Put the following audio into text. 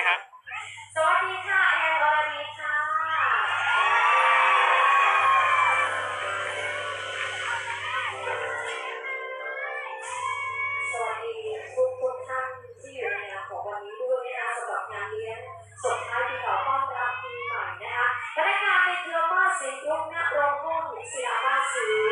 นะครัสวัสดีค่ะแอนอรดีค่ะสวัสดีทุกทุกท่านที่อยู่ในงานของวันนี้ด้วยนะคะสำหรับงานเลี้ยงส่งท้ายปีเก่าต้อนรับปีใหม่นะคะพนักงานในเทอร์มาสียุกหน้าโรงโม่หรืเศิลาบ้าซื้อ